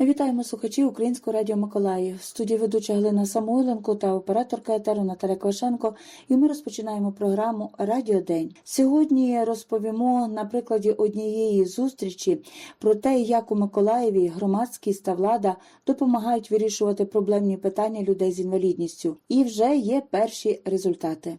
Вітаємо слухачів Українського радіо Миколаїв. Студії ведуча Галина Самойленко та операторка етеру Наталя Квашенко. І ми розпочинаємо програму Радіо День. Сьогодні розповімо на прикладі однієї зустрічі про те, як у Миколаєві громадськість та влада допомагають вирішувати проблемні питання людей з інвалідністю. І вже є перші результати.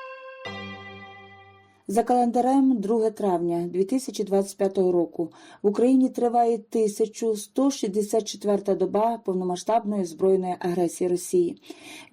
За календарем 2 травня 2025 року в Україні триває 1164 доба повномасштабної збройної агресії Росії.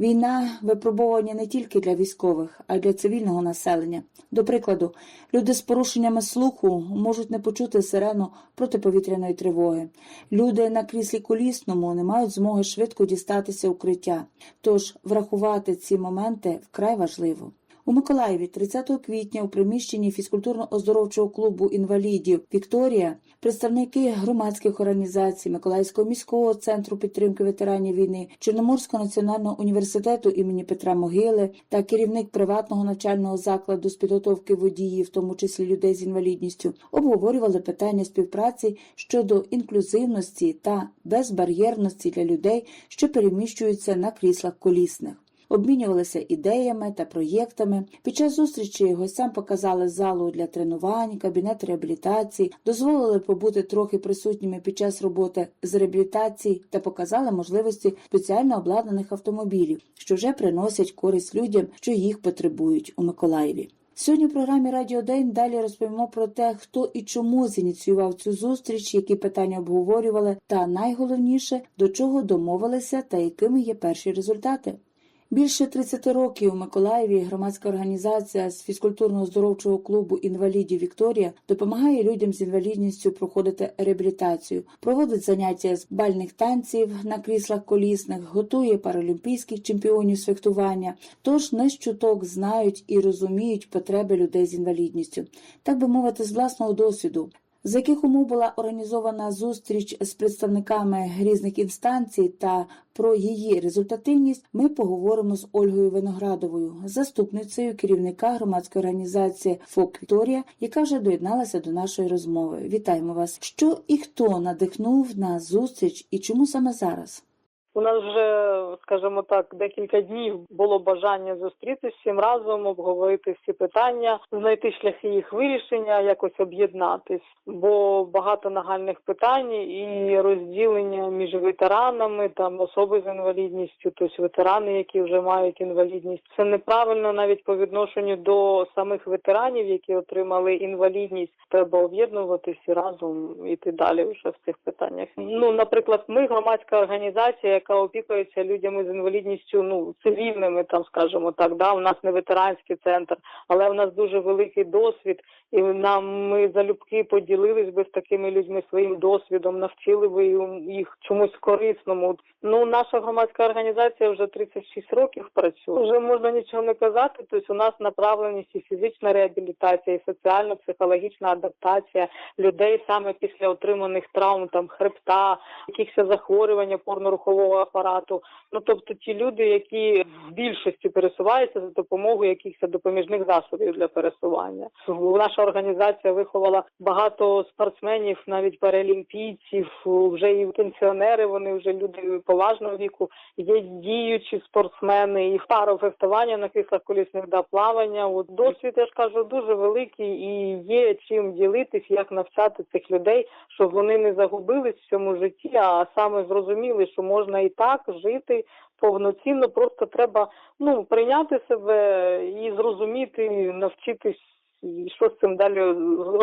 Війна випробування не тільки для військових, а й для цивільного населення. До прикладу, люди з порушеннями слуху можуть не почути сирену протиповітряної тривоги. Люди на кріслі колісному не мають змоги швидко дістатися укриття. Тож врахувати ці моменти вкрай важливо. У Миколаєві 30 квітня у приміщенні фізкультурно-оздоровчого клубу інвалідів Вікторія представники громадських організацій Миколаївського міського центру підтримки ветеранів війни, Чорноморського національного університету імені Петра Могили та керівник приватного навчального закладу з підготовки водіїв, в тому числі людей з інвалідністю, обговорювали питання співпраці щодо інклюзивності та безбар'єрності для людей, що переміщуються на кріслах колісних обмінювалися ідеями та проєктами. Під час зустрічі гостям показали залу для тренувань, кабінет реабілітації, дозволили побути трохи присутніми під час роботи з реабілітації та показали можливості спеціально обладнаних автомобілів, що вже приносять користь людям, що їх потребують у Миколаєві. Сьогодні в програмі Радіо День далі розповімо про те, хто і чому зініціював цю зустріч, які питання обговорювали, та найголовніше до чого домовилися та якими є перші результати. Більше 30 років у Миколаєві громадська організація з фізкультурно-оздоровчого клубу інвалідів Вікторія допомагає людям з інвалідністю проходити реабілітацію, проводить заняття з бальних танців на кріслах колісних, готує паралімпійських чемпіонів з фехтування. Тож не чуток знають і розуміють потреби людей з інвалідністю, так би мовити, з власного досвіду. З яких умов була організована зустріч з представниками різних інстанцій та про її результативність, ми поговоримо з Ольгою Виноградовою, заступницею керівника громадської організації ФОК Вікторія, яка вже доєдналася до нашої розмови. Вітаємо вас! Що і хто надихнув на зустріч, і чому саме зараз? У нас вже, скажімо так, декілька днів було бажання зустрітися всім разом, обговорити всі питання, знайти шляхи їх вирішення, якось об'єднатись. Бо багато нагальних питань і розділення між ветеранами, там особи з інвалідністю, тобто ветерани, які вже мають інвалідність. Це неправильно навіть по відношенню до самих ветеранів, які отримали інвалідність. Треба об'єднуватися і разом іти далі вже в цих питаннях. Ну, наприклад, ми громадська організація, яка опікується людьми з інвалідністю, ну цивільними, там скажімо так. Да, у нас не ветеранський центр, але у нас дуже великий досвід, і нам ми залюбки поділились би з такими людьми своїм досвідом, навчили би їх чомусь корисному. Ну, наша громадська організація вже 36 років працює. Вже можна нічого не казати. Тобто у нас направленість і фізична реабілітація, і соціально-психологічна адаптація людей саме після отриманих травм, там хребта, якихось захворювань опорно-рухового апарату. Ну тобто ті люди, які в більшості пересуваються за допомогою якихось допоміжних засобів для пересування. Наша організація виховала багато спортсменів, навіть паралімпійців, вже і пенсіонери. Вони вже люди поважного віку. Є діючі спортсмени і парофехтування на кріслах колісних да плавання. От досвід я ж кажу дуже великий і є чим ділитись, як навчати цих людей, щоб вони не загубились в цьому житті, а саме зрозуміли, що можна і так жити повноцінно. Просто треба ну прийняти себе і зрозуміти, навчитись. І що з цим далі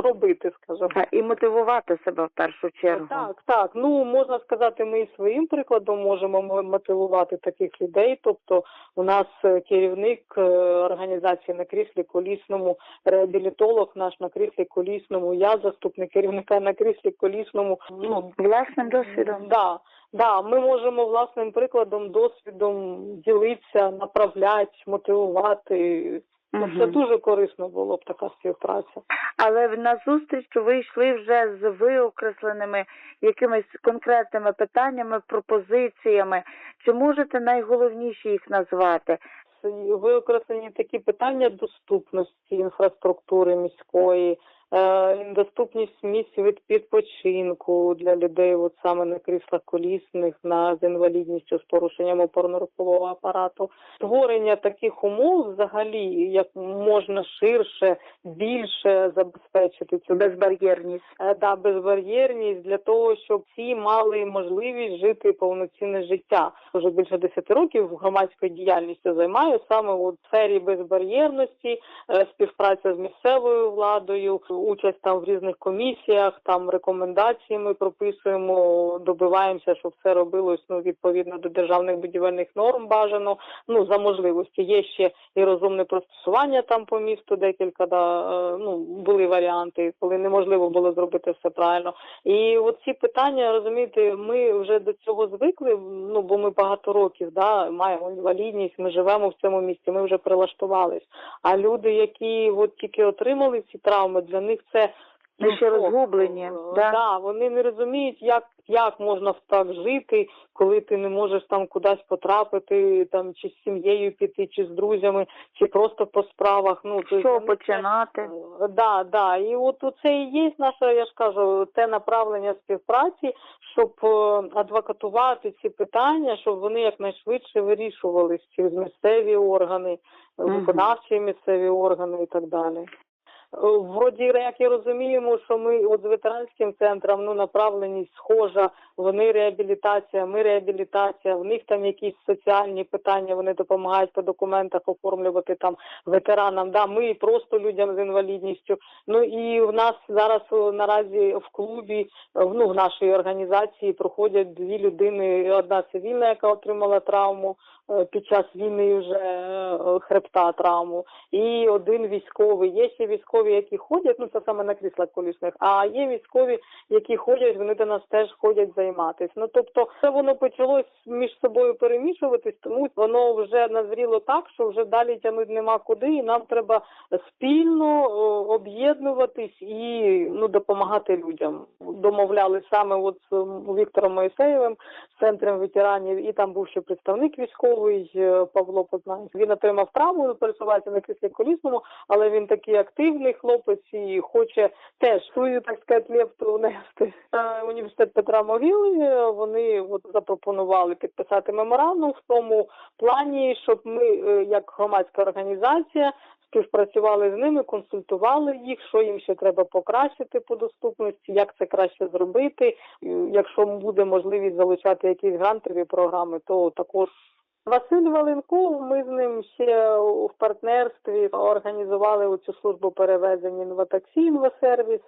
робити, скажімо. і мотивувати себе в першу чергу. Так, так. Ну можна сказати, ми і своїм прикладом можемо мотивувати таких людей. Тобто, у нас е, керівник е, організації на кріслі колісному, реабілітолог наш на кріслі колісному, я заступник керівника на кріслі колісному. Ну Власним досвідом. Да, да, ми можемо власним прикладом, досвідом ділитися, направляти, мотивувати. Мгм. Це дуже корисно було б така співпраця. Але на зустріч ви йшли вже з виокресленими якимись конкретними питаннями, пропозиціями. Чи можете найголовніші їх назвати? Виокреслені такі питання доступності інфраструктури міської, доступність місць від відпочинку для людей, от саме на кріслах колісних, на з інвалідністю з порушенням опорно-рухового апарату, створення таких умов взагалі як можна ширше, більше забезпечити цю Безбар'єрність. Е, да, безбар'єрність для того, щоб всі мали можливість жити повноцінне життя. Вже більше 10 років громадською діяльністю займаю саме у сфері безбар'єрності, е, співпраця з місцевою владою, участь там в різних комісіях, там рекомендації ми прописуємо, добиваємося, щоб все робилось ну відповідно до державних будівельних норм бажано. Ну за можливості є ще і розумне пристосування там по місту. Декілька да, е, ну були варіанти, коли неможливо було зробити все правильно. І от ці питання, розумієте, ми вже до цього звикли. Ну бо ми багато років да маємо інвалідність, ми живемо в цьому місті, ми вже прилаштувались. А люди, які от тільки отримали ці травми, для них це Ми ще шок. розгублені, Е, да? да, вони не розуміють, як, як можна так жити, коли ти не можеш там кудись потрапити, там чи з сім'єю піти, чи з друзями, чи просто по справах. Ну то Що для починати? Е, Да, да. І от це і є наше, я ж кажу, те направлення співпраці, щоб е, адвокатувати ці питання, щоб вони якнайшвидше вирішувалися через місцеві органи, виконавчі місцеві органи і так далі. Е, Вроді, як і розуміємо, що ми от з ветеранським центром ну направленість схожа, вони реабілітація, ми реабілітація, в них там якісь соціальні питання, вони допомагають по документах оформлювати там ветеранам. Да, ми просто людям з інвалідністю. Ну і в нас зараз наразі в клубі, е, ну в нашій організації проходять дві людини. Одна цивільна, яка отримала травму е, під час війни вже е, хребта травму, і один військовий. Є ще військові, які ходять, ну це саме на кріслах колісних, а є військові, які ходять, вони до нас теж ходять займатися. Ну тобто, це воно почалось між собою перемішуватись, тому воно вже назріло так, що вже далі тягнути нема куди, і нам треба спільно об'єднуватись і ну допомагати людям. Домовляли саме от з Віктором Моїсеєвим, центром ветеранів, і там був ще представник військовий е, Павло Познань. Він отримав травму, пересувається на кріслі колісному, але він такий активний хлопець і хоче теж свою, так сказати, лепту внести. Е, Університет Петра Могили е, вони от запропонували підписати меморандум в тому плані, щоб ми, як громадська організація, співпрацювали з ними, консультували їх, що їм ще треба покращити по доступності, як це краще зробити. Якщо буде можливість залучати якісь грантові програми, то також. Василь Валенков, ми з ним ще в партнерстві організували цю службу перевезень інватаксі, інвасервіс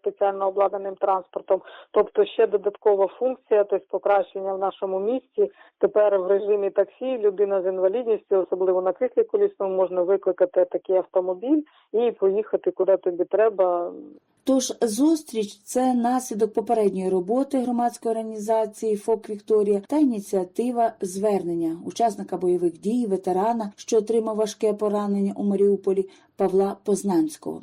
спеціально обладнаним транспортом. Тобто ще додаткова функція, тобто покращення в нашому місті. Тепер в режимі таксі людина з інвалідністю, особливо на кріслі колісному, можна викликати такий автомобіль і поїхати куди тобі треба. Тож зустріч це наслідок попередньої роботи громадської організації ФОК Вікторія та ініціатива звернення учасника бойових дій, ветерана, що отримав важке поранення у Маріуполі Павла Познанського.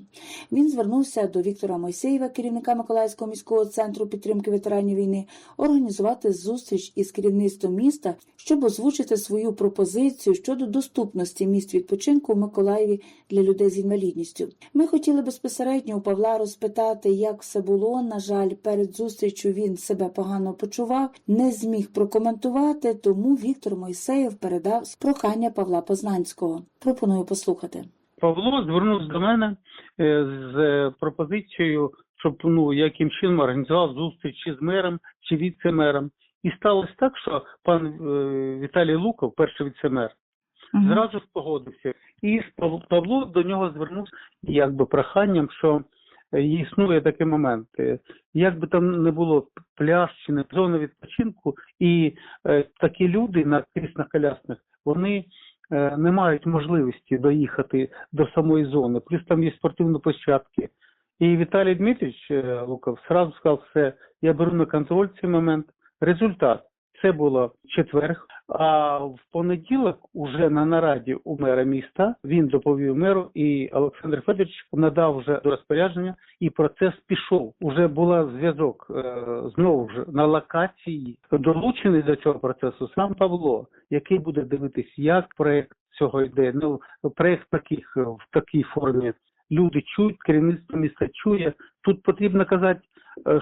Він звернувся до Віктора Мойсеєва, керівника Миколаївського міського центру підтримки ветеранів війни, організувати зустріч із керівництвом міста, щоб озвучити свою пропозицію щодо доступності місць відпочинку в Миколаєві для людей з інвалідністю. Ми хотіли безпосередньо у Павла розпитати, як все було. На жаль, перед зустрічю він себе погано почував, не зміг прокоментувати, тому Віктор Мойсеєв передав прохання Павла Познанського. Пропоную послухати. Павло звернувся до мене е, з е, пропозицією, щоб ну яким чином організував зустріч чи з мером, чи віце-мером. І сталося так, що пан е, Віталій Луков, перший віце-мер, зразу ж погодився. І Павло до нього звернувся якби проханням, що існує такий момент. Як би там не було пляж чи не зона відпочинку, і такі люди на кріслах колясних, вони не мають можливості доїхати до самої зони. Плюс там є спортивні площадки. І Віталій Дмитрович е, Луков сразу сказав, все, я беру на контроль цей момент. Результат. Це було четверг. А в понеділок, уже на нараді у мера міста, він доповів меру, і Олександр Федорович надав вже до розпорядження, і процес пішов. Уже була зв'язок е, знову ж на локації. Долучений до цього процесу сам Павло, який буде дивитись, як проект цього йде. Ну проект таких в такій формі. Люди чують, керівництво міста чує. Тут потрібно казати,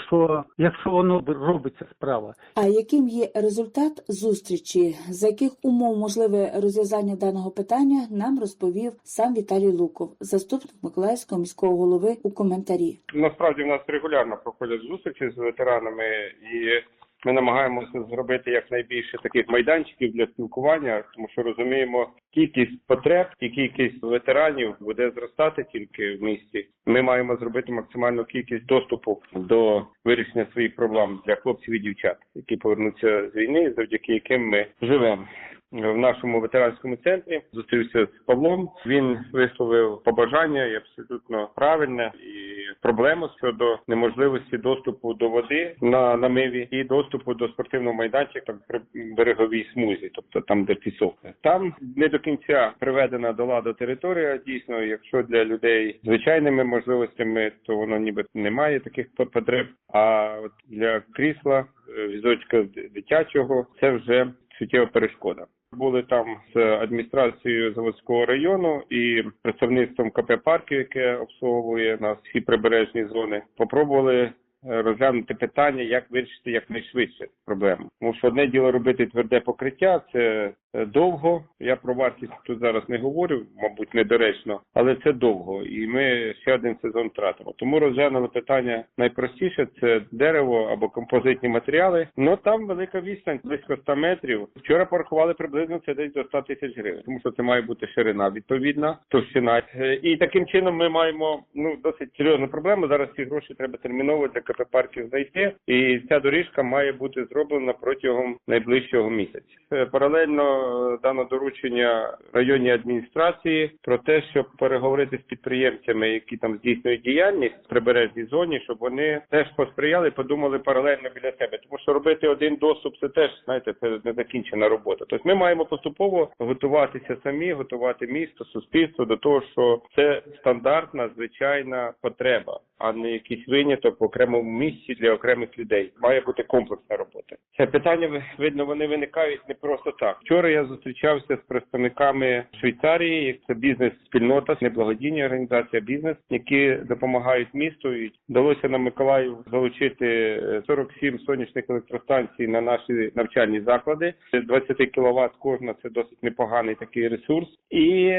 що якщо воно робиться справа, А яким є результат зустрічі, за яких умов можливе розв'язання даного питання, нам розповів сам Віталій Луков, заступник Миколаївського міського голови у коментарі. Насправді в нас регулярно проходять зустрічі з ветеранами, і ми намагаємося зробити якнайбільше таких майданчиків для спілкування, тому що розуміємо, кількість потреб і кількість ветеранів буде зростати тільки в місті. Ми маємо зробити максимальну кількість доступу до вирішення своїх проблем для хлопців і дівчат, які повернуться з війни, завдяки яким ми живемо. В нашому ветеранському центрі зустрівся з Павлом. Він висловив побажання і абсолютно правильне і проблему щодо неможливості доступу до води на намиві і доступу до спортивного майданчика при береговій смузі, тобто там, де пісок. Там не до кінця приведена до ладу територія. Дійсно, якщо для людей звичайними можливостями, то воно ніби немає таких потреб. А от для крісла, е, візочка дитячого, це вже суттєва перешкода. Були там з адміністрацією заводського району і представництвом КП парків, яке обслуговує нас всі прибережні зони. Попробували розглянути питання, як вирішити якнайшвидше проблему. Тому що одне діло робити тверде покриття, це е, довго. Я про вартість тут зараз не говорю, мабуть, недоречно, але це довго, і ми ще один сезон втратимо. Тому розглянули питання найпростіше це дерево або композитні матеріали. Ну там велика відстань, близько 100 метрів. Вчора порахували приблизно це десь до 100 тисяч гривень, тому що це має бути ширина відповідна, товщина. Е, І таким чином ми маємо ну досить серйозну проблему. Зараз ці гроші треба терміново для КП парків знайти, і ця доріжка має бути зроблена протягом найближчого місяця. Е, Паралельно е, дано доручення районній адміністрації про те, щоб переговорити з підприємцями, які там здійснюють діяльність в прибережній зоні, щоб вони теж посприяли, подумали паралельно біля себе. Тому що робити один доступ це теж знаєте, це не закінчена робота. Тобто ми маємо поступово готуватися самі, готувати місто, суспільство до того, що це стандартна звичайна потреба, а не якийсь виняток в окремому місці для окремих людей. Має бути комплексна робота. Це питання видно, вони виникають не просто так. Вчора я зустрічався з представниками Швейцарії. Це бізнес-спільнота, не благодійні організація, бізнес, які допомагають місту. І вдалося на Миколаїв залучити е, 47 сонячних електростанцій на наші навчальні заклади. 20 кВт кожна це досить непоганий такий ресурс. І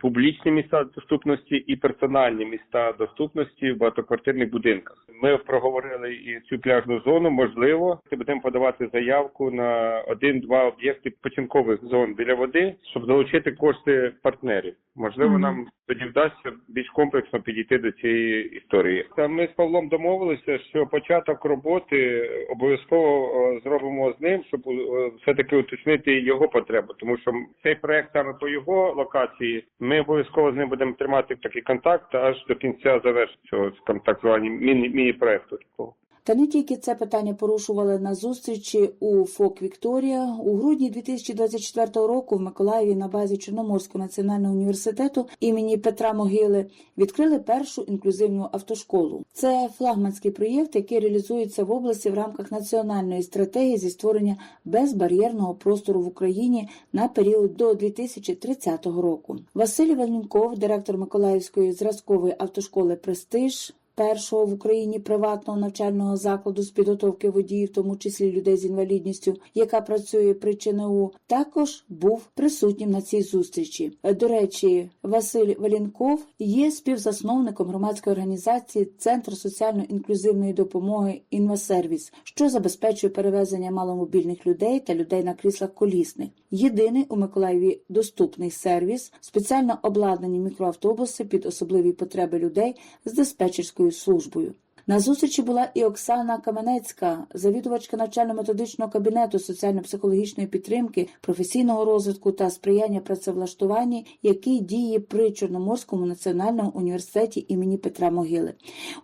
публічні міста доступності, і персональні міста доступності в багатоквартирних будинках. Ми проговорили і цю пляжну зону. Можливо, будемо подавати заявку на один-два об'єкти починкових зон біля води, щоб залучити кошти партнерів. Можливо, Мгм. нам тоді вдасться більш комплексно підійти до цієї історії. Та ми з Павлом домовилися, що початок роботи обов'язково е, зробимо з ним, щоб е, все-таки уточнити його потребу, тому що цей проект саме по його локації. Ми обов'язково з ним будемо тримати такий контакт аж до кінця завершення цього так звані міні міні-проекту такого. Та не тільки це питання порушували на зустрічі у ФОК Вікторія. У грудні 2024 року в Миколаєві на базі Чорноморського національного університету імені Петра Могили відкрили першу інклюзивну автошколу. Це флагманський проєкт, який реалізується в області в рамках національної стратегії зі створення безбар'єрного простору в Україні на період до 2030 року. Василь Валенков, директор Миколаївської зразкової автошколи Престиж першого в Україні приватного навчального закладу з підготовки водіїв, в тому числі людей з інвалідністю, яка працює при ЧНУ, також був присутнім на цій зустрічі. До речі, Василь Валінков є співзасновником громадської організації Центр соціально-інклюзивної допомоги «Інвасервіс», що забезпечує перевезення маломобільних людей та людей на кріслах колісних. Єдиний у Миколаєві доступний сервіс, спеціально обладнані мікроавтобуси під особливі потреби людей з диспетчерською службою. На зустрічі була і Оксана Каменецька, завідувачка навчально-методичного кабінету соціально-психологічної підтримки, професійного розвитку та сприяння працевлаштуванні, який діє при Чорноморському національному університеті імені Петра Могили.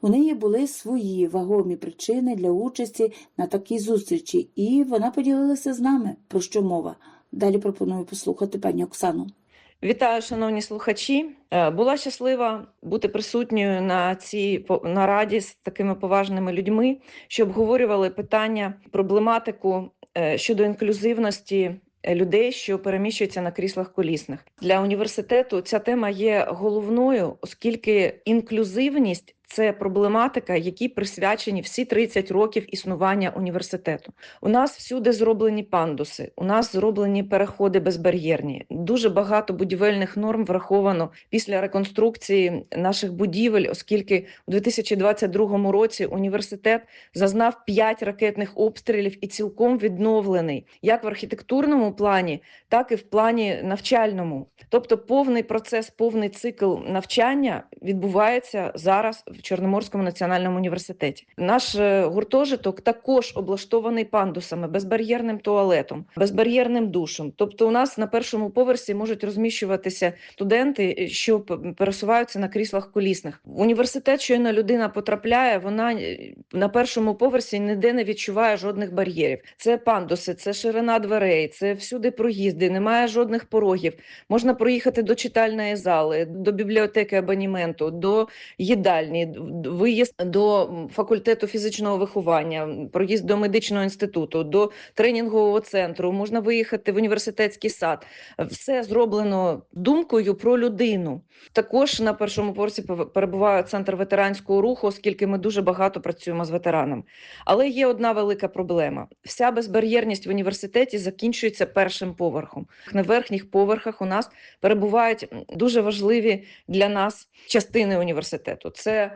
У неї були свої вагомі причини для участі на такій зустрічі, і вона поділилася з нами про що мова. Далі пропоную послухати пані Оксану. Вітаю, шановні слухачі. Е, Була щаслива бути присутньою на цій нараді з такими поважними людьми, що обговорювали питання, проблематику е, щодо інклюзивності е, людей, що переміщуються на кріслах колісних. Для університету ця тема є головною, оскільки інклюзивність це проблематика, якій присвячені всі 30 років існування університету. У нас всюди зроблені пандуси, у нас зроблені переходи безбар'єрні. Дуже багато будівельних норм враховано після реконструкції наших будівель, оскільки у 2022 році університет зазнав 5 ракетних обстрілів і цілком відновлений як в архітектурному плані, так і в плані навчальному. Тобто, повний процес, повний цикл навчання відбувається зараз в Чорноморському національному університеті. Наш е, гуртожиток також облаштований пандусами, безбар'єрним туалетом, безбар'єрним душем. Тобто, у нас на першому поверсі можуть розміщуватися студенти, е, що пересуваються на кріслах колісних. В університет, щойно людина потрапляє, вона е, на першому поверсі ніде не відчуває жодних бар'єрів. Це пандуси, це ширина дверей, це всюди проїзди, немає жодних порогів. Можна проїхати до читальної зали, до бібліотеки абоніменту, до їдальні, виїзд до факультету фізичного виховання, проїзд до медичного інституту, до тренінгового центру. Можна виїхати в університетський сад. Все зроблено думкою про людину. Також на першому пов- перебуває центр ветеранського руху, оскільки ми дуже багато працюємо з ветеранами. Але є одна велика проблема: вся безбар'єрність в університеті закінчується першим поверхом. На верхніх поверхах у нас перебувають дуже важливі для нас частини університету. Це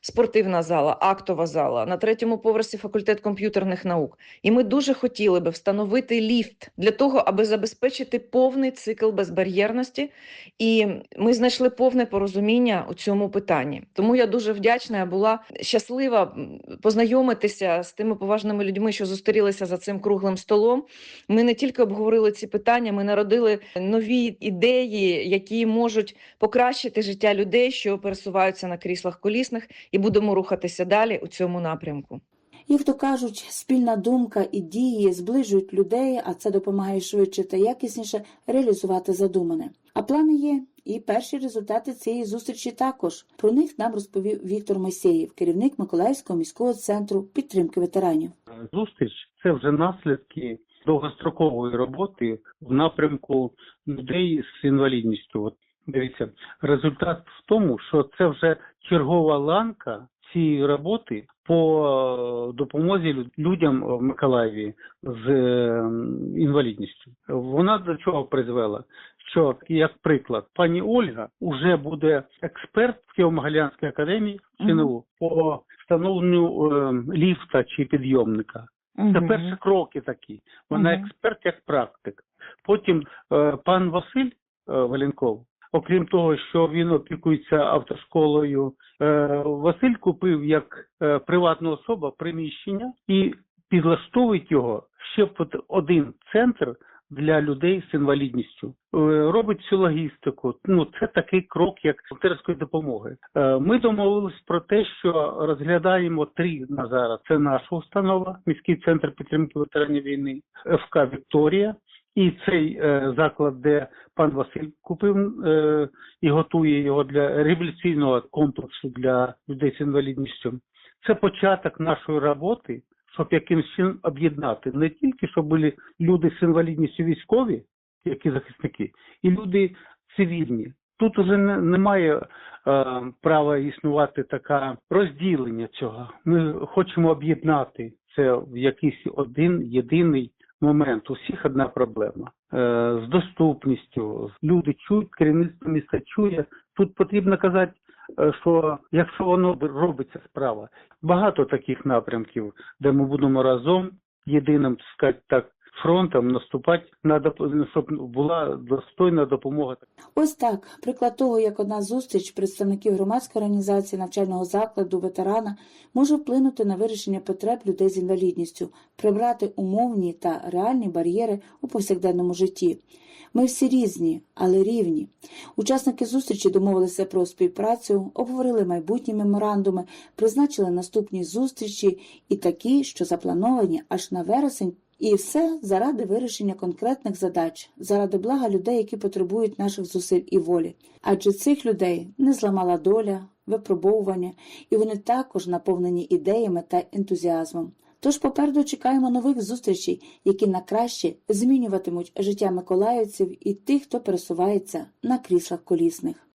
спортивна зала, актова зала. На третьому поверсі факультет комп'ютерних наук. І ми дуже хотіли би встановити ліфт для того, аби забезпечити повний цикл безбар'єрності. І ми знайшли повне порозуміння у цьому питанні. Тому я дуже вдячна. Я була щаслива познайомитися з тими поважними людьми, що зустрілися за цим круглим столом. Ми не тільки обговорили ці питання, ми народили нові ідеї, які можуть покращити життя людей, що пересуваються на кріслах колісних, і будемо рухатися далі у цьому напрямку. Як то кажуть, спільна думка і дії зближують людей, а це допомагає швидше та якісніше реалізувати задумане. А плани є, і перші результати цієї зустрічі також. Про них нам розповів Віктор Мойсеєв, керівник Миколаївського міського центру підтримки ветеранів. Зустріч це вже наслідки довгострокової роботи в напрямку людей з інвалідністю. Дивіться, результат в тому, що це вже чергова ланка цієї роботи по е, допомозі лю- людям в Миколаєві з е, інвалідністю. Вона до чого призвела? Що, як приклад, пані Ольга вже буде експерт в Києво-Могилянській академії ЧНУ по встановленню е, ліфта чи підйомника. Це перші кроки такі. Вона експерт як практик. Потім е, пан Василь е, Валенков, окрім того, що він опікується автошколою, е, Василь купив як е, приватна особа приміщення і підлаштовують його ще під один центр для людей з інвалідністю. Е, Робить всю логістику. Ну це такий крок, як волонтерської допомоги. Ми домовились про те, що розглядаємо три на зараз. Це наша установа, міський центр підтримки ветеранів війни, ФК Вікторія. І цей е, заклад, де пан Василь купив е, і готує його для реабілітаційного комплексу для людей з інвалідністю. Це початок нашої роботи, щоб якимось чином об'єднати не тільки щоб були люди з інвалідністю військові, які захисники, і люди цивільні. Тут уже не, немає е, права існувати таке розділення цього. Ми хочемо об'єднати це в якийсь один єдиний момент. У всіх одна проблема е, з доступністю. Люди чують, керівництво міста чує. Тут потрібно казати, е, що якщо воно робиться справа, багато таких напрямків, де ми будемо разом, єдиним, так так, фронтом наступати на щоб була достойна допомога. Ось так, приклад того, як одна зустріч представників громадської організації навчального закладу ветерана може вплинути на вирішення потреб людей з інвалідністю, прибрати умовні та реальні бар'єри у повсякденному житті. Ми всі різні, але рівні. Учасники зустрічі домовилися про співпрацю, обговорили майбутні меморандуми, призначили наступні зустрічі і такі, що заплановані аж на вересень. І все заради вирішення конкретних задач, заради блага людей, які потребують наших зусиль і волі. Адже цих людей не зламала доля, випробовування, і вони також наповнені ідеями та ентузіазмом. Тож попереду чекаємо нових зустрічей, які на краще змінюватимуть життя миколаївців і тих, хто пересувається на кріслах колісних.